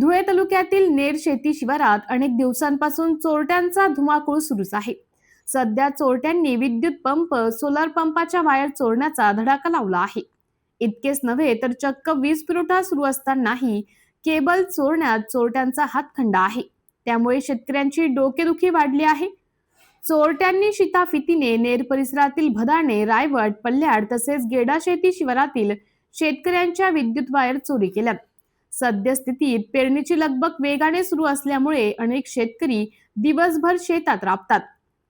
धुळे तालुक्यातील नेर शेती शिवारात अनेक दिवसांपासून चोरट्यांचा धुमाकूळ सुरूच आहे. सध्या चोरट्यांनी विद्युत पंप सोलार पंपाच्या वायर चोरण्याचा धडाका लावला आहे. इतकेच नव्हे तर चक्क वीज पुरवठा सुरू असतानाही केबल चोरण्यात चोरट्यांचा हातखंडा आहे. त्यामुळे शेतकऱ्यांची डोकेदुखी वाढली आहे. चोरट्यांनी शिताफितीने नेर परिसरातील भदाणे रायवड पल्ल्याड तसेच गेडा शेती शिवारातील शेतकऱ्यांच्या विद्युत वायर चोरी केल्यात. सद्यस्थितीत पेरणीची लगबग वेगाने सुरू असल्यामुळे अनेक शेतकरी दिवसभर शेतात राबतात.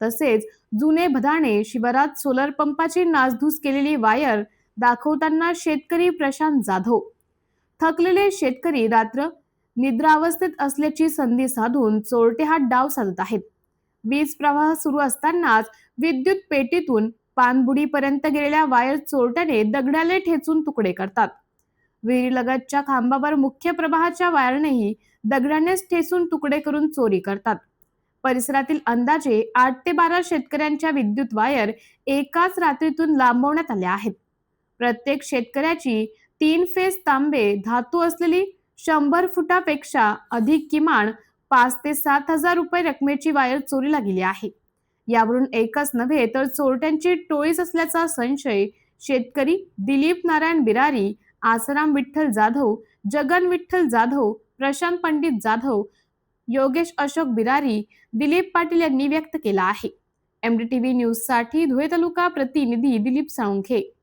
तसेच जुने भदाणे शिवारात सोलर पंपाची नासधूस केलेली वायर दाखवताना शेतकरी प्रशांत जाधव. थकलेले शेतकरी रात्र निद्रावस्थेत असल्याची संधी साधून चोरटे हात डाव साधत आहेत. वीज प्रवाह सुरू असतानाच विद्युत पेटीतून पानबुडीपर्यंत गेलेल्या वायर चोरट्याने दगडाले ठेचून तुकडे करतात. विहिरीलगतच्या खांबावर मुख्य प्रवाहाच्या वायरनेही दगडानेच ठेसून तुकडे करून चोरी करतात. परिसरातील अंदाजे आठ ते बारा शेतकऱ्यांच्या विद्युत वायर एकाच रात्रीतून लांबवण्यात आल्या आहेत. प्रत्येक शेतकऱ्याची तीन फेज तांबे धातू असलेली शंभर फुटापेक्षा अधिक किमान पाच ते सात हजार रुपये रकमेची वायर चोरीला गेली आहे. यावरून एकच नव्हे तर चोरट्यांची टोळीच असल्याचा संशय शेतकरी दिलीप नारायण बिरारी आसाराम विठ्ठल जाधव जगन विठ्ठल जाधव प्रशांत पंडित जाधव योगेश अशोक बिरारी दिलीप पाटील यांनी व्यक्त केला आहे. एमडीटीव्ही न्यूजसाठी धुळे तालुका प्रतिनिधी दिलीप साळुंखे.